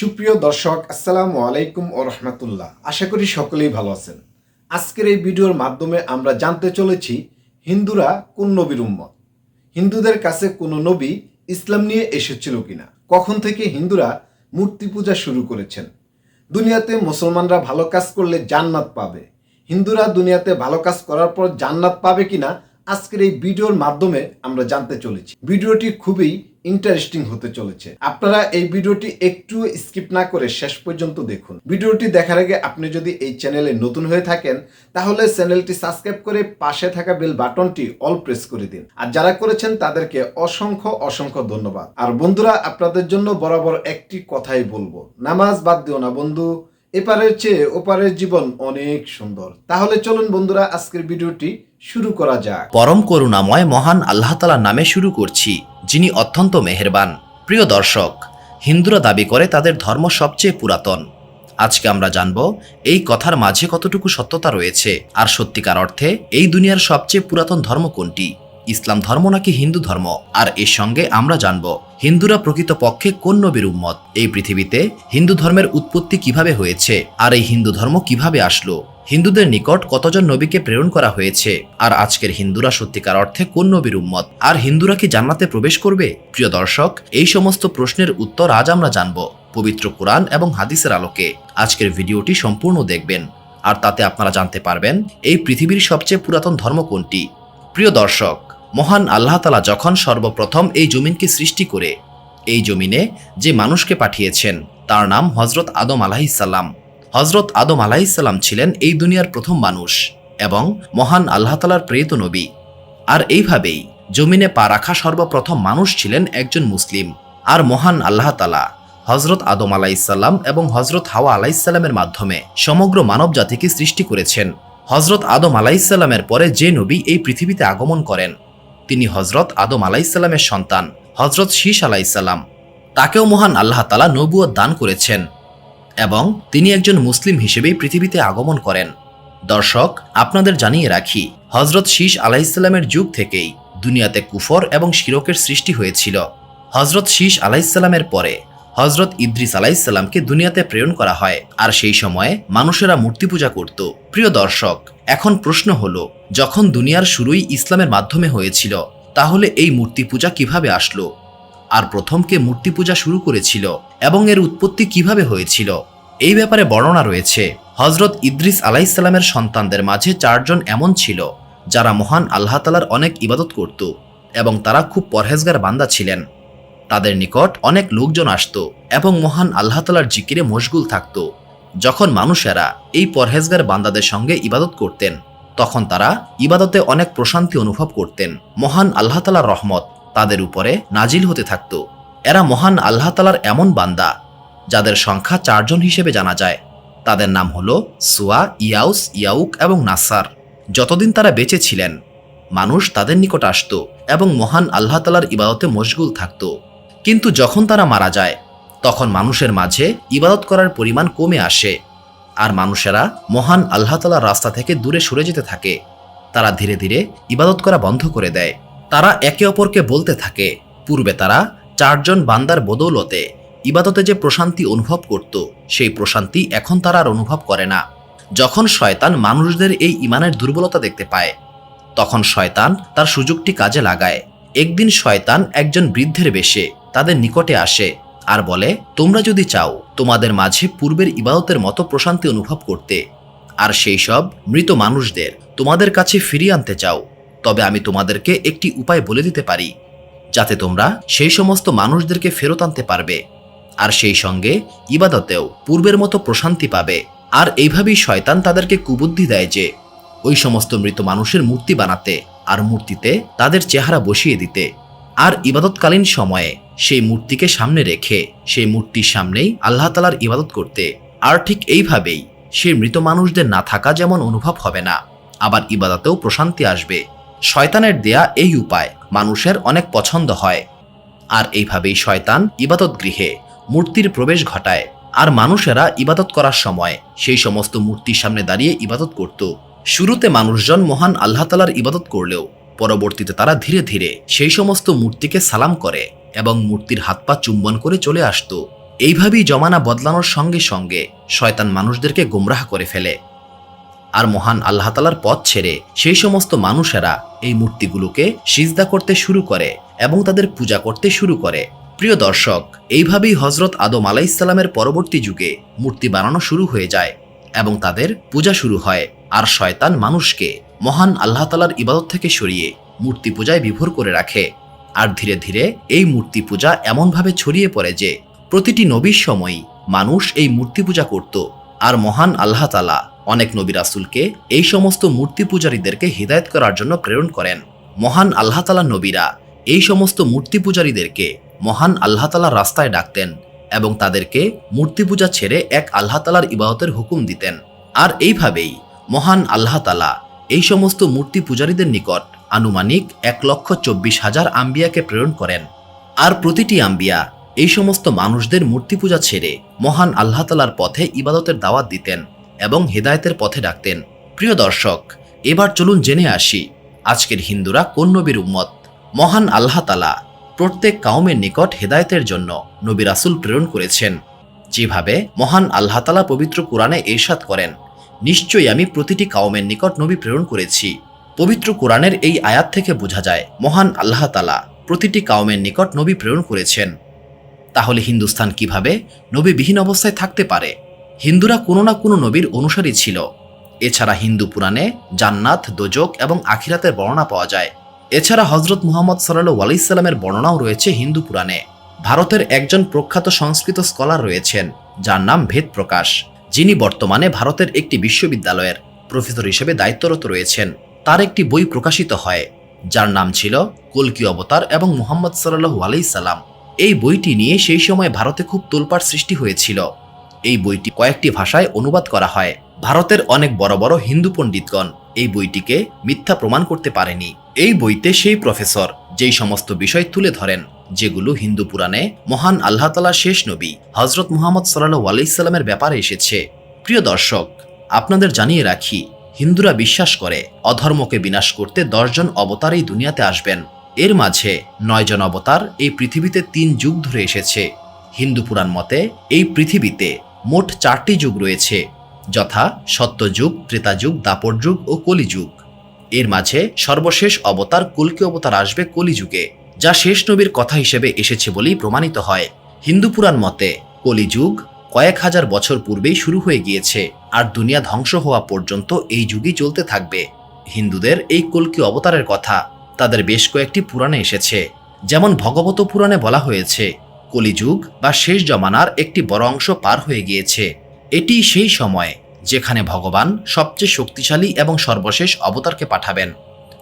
সুপ্রিয় দর্শক, আসসালামু আলাইকুম ও রহমতুল্লাহ। আশা করি সকলেই ভালো আছেন। আজকের এই ভিডিওর মাধ্যমে আমরা জানতে চলেছি, হিন্দুরা কোন নবীর উম্মত? হিন্দুদের কাছে কোনো নবী ইসলাম নিয়ে এসেছিল কিনা? কখন থেকে হিন্দুরা মূর্তি পূজা শুরু করেছেন? দুনিয়াতে মুসলমানরা ভালো কাজ করলে জান্নাত পাবে। হিন্দুরা দুনিয়াতে ভালো কাজ করার পর জান্নাত পাবে কিনা? আজকের এই ভিডিওর মাধ্যমে আমরা জানতে চলেছি। ভিডিওটি খুবই ইন্টারেস্টিং হতে চলেছে। আপনারা এই ভিডিওটি একটু স্কিপ না করে শেষ পর্যন্ত দেখুন। ভিডিওটি দেখার আগে আপনি যদি এই চ্যানেলে নতুন হয়ে থাকেন, তাহলে চ্যানেলটি সাবস্ক্রাইব করে পাশে থাকা বেল বাটনটি অল প্রেস করে দিন। আর যারা করেছেন, তাদেরকে অসংখ্য অসংখ্য ধন্যবাদ। আর বন্ধুরা, আপনাদের জন্য বরাবর একটি কথাই বলব। নামাজ বাদ দিও না বন্ধু। এপারের চেয়ে ওপারের জীবন অনেক সুন্দর। তাহলে চলুন বন্ধুরা, আজকের ভিডিওটি শুরু করা যাক। পরম করুণাময় মহান আল্লাহ তালার নামে শুরু করছি, যিনি অত্যন্ত মেহেরবান। প্রিয় দর্শক, হিন্দুরা দাবি করে তাদের ধর্ম সবচেয়ে পুরাতন। আজকে আমরা জানব, এই কথার মাঝে কতটুকু সত্যতা রয়েছে, আর সত্যিকার অর্থে এই দুনিয়ার সবচেয়ে পুরাতন ধর্ম কোনটি? ইসলাম ধর্ম নাকি হিন্দু ধর্ম? আর এর সঙ্গে আমরা জানব, হিন্দুরা প্রকৃতপক্ষে কোন নবীর উম্মত? এই পৃথিবীতে হিন্দু ধর্মের উৎপত্তি কীভাবে হয়েছে? আর এই হিন্দু ধর্ম কীভাবে আসলো? হিন্দুদের নিকট কতজন নবীকে প্রেরণ করা হয়েছে? আর আজকের হিন্দুরা সত্যিকার অর্থে কোন নবীর উম্মত? আর হিন্দুরা কি জান্নাতে প্রবেশ করবে? প্রিয় দর্শক, এই সমস্ত প্রশ্নের উত্তর আজ আমরা জানব পবিত্র কোরআন এবং হাদিসের আলোকে। আজকের ভিডিওটি সম্পূর্ণ দেখবেন। আর তাতে আপনারা জানতে পারবেন, এই পৃথিবীর সবচেয়ে পুরাতন ধর্ম কোনটি? প্রিয় দর্শক মহান আল্লাহ তালা যখন সর্বপ্রথম এই জমিনকে সৃষ্টি করে, এই জমিনে যে মানুষকে পাঠিয়েছেন, তার নাম হজরত আদম আলাহিসাল্লাম হজরত আদম আলাহিসাল্লাম ছিলেন এই দুনিয়ার প্রথম মানুষ এবং মহান আল্লাহ তালার প্রেরিত নবী। আর এইভাবেই জমিনে পা রাখা সর্বপ্রথম মানুষ ছিলেন একজন মুসলিম। আর মহান আল্লাহ তালা হজরত আদম আলাইসাল্লাম এবং হজরত হাওয়া আলাইসাল্লামের মাধ্যমে সমগ্র মানব জাতিকে সৃষ্টি করেছেন। হজরত আদম আলাইসাল্লামের পরে যে নবী এই পৃথিবীতে আগমন করেন তিনি হজরত আদম আলাইসাল্লামের সন্তান হজরত শীষ আলাইসাল্লাম তাকেও মহান আল্লাহ তালা নবুয়ত দান করেছেন এবং তিনি একজন মুসলিম হিসেবেই পৃথিবীতে আগমন করেন। দর্শক, আপনাদের জানিয়ে রাখি হজরত শীষ আলাইসাল্লামের যুগ থেকেই দুনিয়াতে কুফর এবং শিরকের সৃষ্টি হয়েছিল। হজরত শীষ আলাইসাল্লামের পরে হজরত ইদ্রিস আলাইসাল্লামকে দুনিয়াতে প্রেরণ করা হয়। আর সেই সময়ে মানুষেরা মূর্তি পূজা করত। প্রিয় দর্শক এখন প্রশ্ন হলো, যখন দুনিয়ার শুরুই ইসলামের মাধ্যমে হয়েছিল, তাহলে এই মূর্তি পূজা কীভাবে আসলো? আর প্রথমকে মূর্তি পূজা শুরু করেছিল এবং এর উৎপত্তি কীভাবে হয়েছিল? এই ব্যাপারে বর্ণনা রয়েছে। হজরত ইদ্রিস আলাইসাল্লামের সন্তানদের মাঝে চারজন এমন ছিল, যারা মহান আল্লাহ তালার অনেক ইবাদত করত এবং তারা খুব পরহেজগার বান্দা ছিলেন। তাদের নিকট অনেক লোকজন আসত এবং মহান আল্লাহ তালার জিকিরে মশগুল থাকত। যখন মানুষেরা এই পরহেজগার বান্দাদের সঙ্গে ইবাদত করতেন, তখন তারা ইবাদতে অনেক প্রশান্তি অনুভব করতেন। মহান আল্লাহ তালার রহমত তাদের উপরে নাজিল হতে থাকত। এরা মহান আল্লাহ তালার এমন বান্দা, যাদের সংখ্যা চারজন হিসেবে জানা যায়। তাদের নাম হল সুয়া, ইয়াউস, ইয়াউক এবং নাসার। যতদিন তারা বেঁচে ছিলেন, মানুষ তাদের নিকট আসত এবং মহান আল্লাহ তালার ইবাদতে মশগুল থাকত। কিন্তু যখন তারা মারা যায় তখন মানুষের মাঝে ইবাদত করার পরিমাণ কমে আসে। আর মানুষেরা মহান আল্লাহ তালার রাস্তা থেকে দূরে সরে যেতে থাকে। তারা ধীরে ধীরে ইবাদত করা বন্ধ করে দেয়। তারা একে অপরকে বলতে থাকে। পূর্বে তারা চারজন বান্দার বদৌলতে ইবাদতে যে প্রশান্তি অনুভব করত, সেই প্রশান্তি এখন তারা আর অনুভব করে না। যখন শয়তান মানুষদের এই ইমানের দুর্বলতা দেখতে পায়, তখন শয়তান তার সুযোগটি কাজে লাগায়। একদিন শয়তান একজন বৃদ্ধের বেশে তাদের নিকটে আসে। আর বলে, তোমরা যদি চাও তোমাদের মাঝে পূর্বের ইবাদতের মতো প্রশান্তি অনুভব করতে, আর সেই সব মৃত মানুষদের তোমাদের কাছে ফিরিয়ে আনতে চাও, তবে আমি তোমাদেরকে একটি উপায় বলে দিতে পারি, যাতে তোমরা সেই সমস্ত মানুষদেরকে ফেরত আনতে পারবে, আর সেই সঙ্গে ইবাদতেও পূর্বের মতো প্রশান্তি পাবে। আর এইভাবেই শয়তান তাদেরকে কুবুদ্ধি দেয় যে, ওই সমস্ত মৃত মানুষের মূর্তি বানাতে আর মূর্তিতে তাদের চেহারা বসিয়ে দিতে। আর ইবাদতকালীন সময়ে সেই মূর্তিকে সামনে রেখে, সেই মূর্তির সামনেই আল্লাহ তালার ইবাদত করতে। আর ঠিক এইভাবেই সেই মৃত মানুষদের না থাকা যেমন অনুভব হবে না, আবার ইবাদতেও প্রশান্তি আসবে। শয়তানের দেয়া এই উপায় মানুষের অনেক পছন্দ হয়। আর এইভাবেই শয়তান ইবাদত গৃহে মূর্তির প্রবেশ ঘটায়। আর মানুষেরা ইবাদত করার সময় সেই সমস্ত মূর্তির সামনে দাঁড়িয়ে ইবাদত করত। শুরুতে মানুষজন মহান আল্লাহ তালার ইবাদত করলেও, পরবর্তীতে তারা ধীরে ধীরে সেই সমস্ত মূর্তিকে সালাম করে। এবং মূর্তির হাত পা চুম্বন করে চলে আসত। এইভাবেই জমানা বদলানোর সঙ্গে সঙ্গে শয়তান মানুষদেরকে গুমরাহ করে ফেলে। আর মহান আল্লাহ তালার পথ ছেড়ে সেই সমস্ত মানুষেরা এই মূর্তিগুলোকে সিজদা করতে শুরু করে এবং তাদের পূজা করতে শুরু করে। প্রিয় দর্শক, এইভাবেই হজরত আদম আলাইসাল্লামের পরবর্তী যুগে মূর্তি বানানো শুরু হয়ে যায় এবং তাদের পূজা শুরু হয়। আর শয়তান মানুষকে মহান আল্লাহ তালার ইবাদত থেকে সরিয়ে মূর্তি পূজায় বিভোর করে রাখে। আর ধীরে ধীরে এই মূর্তি পূজা এমনভাবে ছড়িয়ে পড়ে যে প্রতিটি নবীর সময়ই মানুষ এই মূর্তি পূজা করত। আর মহান আল্লাহ তালা অনেক নবী রাসুলকে এই সমস্ত মূর্তি পূজারীদেরকে হৃদায়ত করার জন্য প্রেরণ করেন। মহান আল্লাহ তালা নবীরা এই সমস্ত মূর্তি পূজারীদেরকে মহান আল্লাহ তালার রাস্তায় ডাকতেন এবং তাদেরকে মূর্তি পূজা ছেড়ে এক আল্লাহ তালার ইবাদতের হুকুম দিতেন। আর এইভাবেই মহান আল্লাহ তালা এই সমস্ত মূর্তি পূজারীদের নিকট আনুমানিক এক লক্ষ চব্বিশ হাজার আম্বিয়াকে প্রেরণ করেন। আর প্রতিটি আম্বিয়া এই সমস্ত মানুষদের মূর্তি পূজা ছেড়ে মহান আল্লাহ তালার পথে ইবাদতের দাওয়াত দিতেন এবং হেদায়তের পথে ডাকতেন। প্রিয় দর্শক, এবার চলুন জেনে আসি আজকের হিন্দুরা কোন নবীর উম্মত। মহান আল্লাহ তালা প্রত্যেক কাউমের নিকট হেদায়তের জন্য নবী রাসুল প্রেরণ করেছেন। যেভাবে মহান আল্লাহ তালা পবিত্র কোরআনে এরশাদ করেন, নিশ্চয়ই আমি প্রতিটি কাউমের নিকট নবী প্রেরণ করেছি। পবিত্র কোরআনের এই আয়াত থেকে বোঝা যায়, মহান আল্লাহ তালা প্রতিটি কাউমের নিকট নবী প্রেরণ করেছেন। তাহলে হিন্দুস্তান কীভাবে নবীবিহীন অবস্থায় থাকতে পারে? হিন্দুরা কোনো না কোনো নবীর অনুসারী ছিল। এছাড়া হিন্দু পুরাণে জান্নাত, দোজক এবং আখিরাতের বর্ণনা পাওয়া যায়। এছাড়া হজরত মুহাম্মদ সাল্লু আলাইসাল্লামের বর্ণনাও রয়েছে হিন্দু পুরাণে। ভারতের একজন প্রখ্যাত সংস্কৃত স্কলার রয়েছেন, যার নাম ভেদ প্রকাশ। যিনি বর্তমানে ভারতের একটি বিশ্ববিদ্যালয়ের প্রফেসর হিসেবে দায়িত্বরত রয়েছেন। তার একটি বই প্রকাশিত হয়, যার নাম ছিল কলকি অবতার এবং মুহাম্মদ সাল্লু আলাইসাল্লাম এই বইটি নিয়ে সেই সময় ভারতে খুব তোলপাড় সৃষ্টি হয়েছিল। এই বইটি কয়েকটি ভাষায় অনুবাদ করা হয়। ভারতের অনেক বড় বড় হিন্দু পণ্ডিতগণ এই বইটিকে মিথ্যা প্রমাণ করতে পারেনি। এই বইতে সেই প্রফেসর যেই সমস্ত বিষয় তুলে ধরেন, যেগুলো হিন্দু পুরাণে মহান আল্লাহ তালা শেষ নবী হজরত মুহাম্মদ সাল্লাহ আলাইসাল্লামের ব্যাপারে এসেছে। প্রিয় দর্শক, আপনাদের জানিয়ে রাখি হিন্দুরা বিশ্বাস করে, অধর্মকে বিনাশ করতে দশজন অবতার এই দুনিয়াতে আসবেন। এর মাঝে নয়জন অবতার এই পৃথিবীতে তিন যুগ ধরে এসেছে। হিন্দু পুরাণ মতে, এই পৃথিবীতে মোট চারটি যুগ রয়েছে, যথা সত্যযুগ ত্রেতাযুগ দাপর যুগ ও কলিযুগ এর মাঝে সর্বশেষ অবতার কলকি অবতার আসবে কলিযুগে যা শেষ নবীর কথা হিসেবে এসেছে বলেই প্রমাণিত হয়। হিন্দু পুরাণ মতে কলিযুগ কয়েক হাজার বছর পূর্বেই শুরু হয়ে গিয়েছে। আর দুনিয়া ধ্বংস হওয়া পর্যন্ত এই যুগই চলতে থাকবে। হিন্দুদের এই কলকি অবতারের কথা তাদের বেশ কয়েকটি পুরাণে এসেছে। যেমন ভগবত পুরাণে বলা হয়েছে, কলিযুগ বা শেষ জমানার একটি বড় অংশ পার হয়ে গিয়েছে। এটি সেই সময় যেখানে ভগবান সবচেয়ে শক্তিশালী এবং সর্বশেষ অবতারকে পাঠাবেন।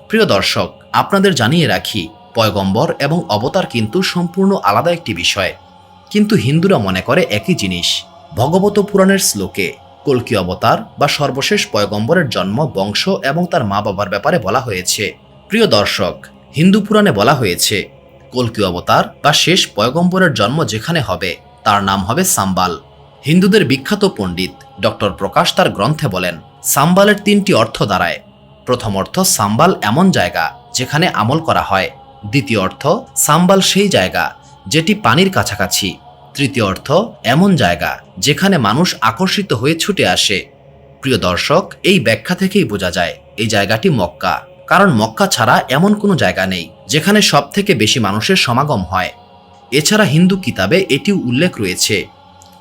প্রিয় দর্শক, আপনাদের জানিয়ে রাখি, পয়গম্বর এবং অবতার কিন্তু সম্পূর্ণ আলাদা একটি বিষয়। কিন্তু হিন্দুরা মনে করে একই জিনিস, ভগবত পুরাণের শ্লোকে কল্কি অবতার বা সর্বশেষ পয়গম্বরের জন্ম, বংশ এবং তার মা বাবার ব্যাপারে বলা হয়েছে। প্রিয় দর্শক, হিন্দু পুরাণে বলা হয়েছে কল্কি অবতার বা শেষ পয়গম্বরের জন্ম যেখানে হবে, তার নাম হবে সাম্বাল। হিন্দুদের বিখ্যাত পণ্ডিত ডক্টর প্রকাশ তার গ্রন্থে বলেন, সাম্বালের তিনটি অর্থ দাঁড়ায়। প্রথম অর্থ, সাম্বাল এমন জায়গা যেখানে আমল করা হয়। দ্বিতীয় অর্থ, সাম্বাল সেই জায়গা যেটি পানির কাছাকাছি। তৃতীয় অর্থ, এমন জায়গা যেখানে মানুষ আকর্ষিত হয়ে ছুটে আসে। প্রিয় দর্শক, এই ব্যাখ্যা থেকেই বোঝা যায়, এই জায়গাটি মক্কা। কারণ মক্কা ছাড়া এমন কোনো জায়গা নেই, যেখানে সব থেকে বেশি মানুষের সমাগম হয়। এছাড়া হিন্দু কিতাবে এটিও উল্লেখ রয়েছে।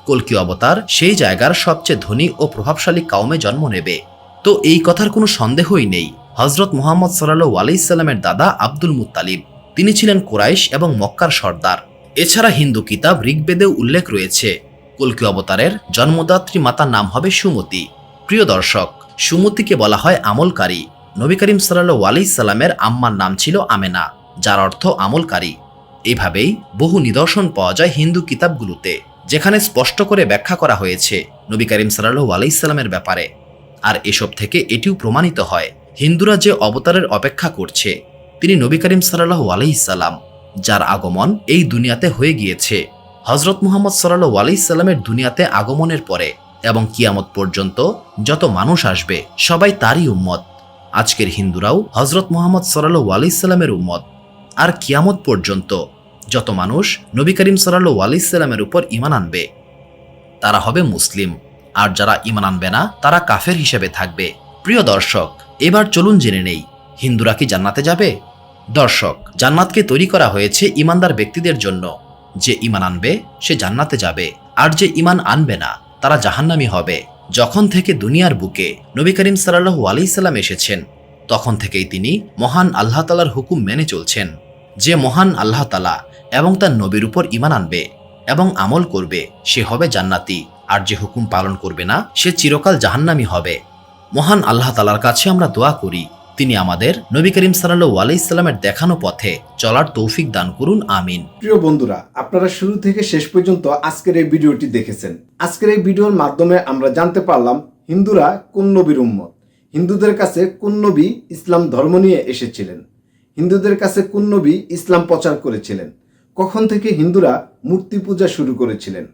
কল্কি অবতার সেই জায়গার সবচেয়ে ধনী ও প্রভাবশালী কাউমে জন্ম নেবে। তো এই কথার কোনো সন্দেহই নেই। হজরত মোহাম্মদ সাল্লাহ আলাইসাল্লামের দাদা আব্দুল মুত্তালিব। তিনি ছিলেন কোরাইশ এবং মক্কার সর্দার। এছাড়া হিন্দু কিতাব ঋগ্বেদেও উল্লেখ রয়েছে। কল্কি অবতারের জন্মদাত্রী মাতার নাম হবে সুমতি। প্রিয় দর্শক, সুমতিকে বলা হয় আমলকারী। নবী করিম সাল্লাহ আলাইসাল্লামের আম্মার নাম ছিল আমেনা, যার অর্থ আমলকারী। এভাবেই বহু নিদর্শন পাওয়া যায় হিন্দু কিতাবগুলোতে, যেখানে স্পষ্ট করে ব্যাখ্যা করা হয়েছে নবী করিম সাল্লাহু আলাইসাল্লামের ব্যাপারে। আর এসব থেকে এটিও প্রমাণিত হয়, হিন্দুরা যে অবতারের অপেক্ষা করছে, তিনি নবী করিম সাল্লাহু আলাইসাল্লাম যার আগমন এই দুনিয়াতে হয়ে গিয়েছে। হজরত মুহাম্মদ সাল্লাহু আলাইসাল্লামের দুনিয়াতে আগমনের পরে এবং কিয়ামত পর্যন্ত যত মানুষ আসবে, সবাই তারই উম্মত। আজকের হিন্দুরাও হজরত মুহাম্মদ সাল্লাহু আলাইসাল্লামের উম্মত। আর কিয়ামত পর্যন্ত যত মানুষ নবী করিম সাল্লু আলাইসাল্লামের উপর ইমান আনবে, তারা হবে মুসলিম। আর যারা ইমান আনবে না, তারা কাফের হিসেবে থাকবে। প্রিয় দর্শক, এবার চলুন জেনে নেই, হিন্দুরা কি জান্নাতে যাবে? দর্শক, জান্নাতকে তৈরি করা হয়েছে ইমানদার ব্যক্তিদের জন্য। যে ইমান আনবে, সে জান্নাতে যাবে। আর যে ইমান আনবে না, তারা জাহান্নামি হবে। যখন থেকে দুনিয়ার বুকে নবী করিম সাল্লাহু আলাইসাল্লাম এসেছেন, তখন থেকেই তিনি মহান আল্লাহ তালার হুকুম মেনে চলছেন। যে মহান আল্লাহ তালা এবং তার নবীর উপর ইমান আনবে এবং আমল করবে, সে হবে জান্নাতি। আর যে হুকুম পালন করবে না, সে চিরকাল জাহান্নামি হবে। মহান আল্লাহ তালার কাছে আমরা দোয়া করি তিনি আমাদের নবী করিম সাল্লু আলাইসাল্লামের দেখানো পথে চলার তৌফিক দান করুন, আমিন। প্রিয় বন্ধুরা, আপনারা শুরু থেকে শেষ পর্যন্ত আজকের এই ভিডিওটি দেখেছেন। আজকের এই ভিডিওর মাধ্যমে আমরা জানতে পারলাম হিন্দুরা কোন নবীর উম্মত? হিন্দুদের কাছে কোন নবী ইসলাম ধর্ম নিয়ে এসেছিলেন? হিন্দুদের কাছে কোন নবী ইসলাম প্রচার করেছিলেন? কখন থেকে হিন্দুরা মূর্তি পূজা শুরু করেছিলেন?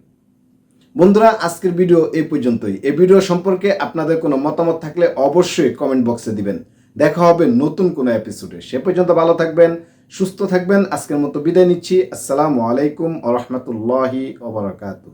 বন্ধুরা, আজকের ভিডিও এই পর্যন্তই। এই ভিডিও সম্পর্কে আপনাদের কোনো মতামত থাকলে অবশ্যই কমেন্ট বক্সে দিবেন। দেখা হবে নতুন কোনো এপিসোডে সে পর্যন্ত ভালো থাকবেন, সুস্থ থাকবেন। আজকের মতো বিদায় নিচ্ছি। আসসালামু আলাইকুম আ রহমতুল্লাহি ওবরাকাতু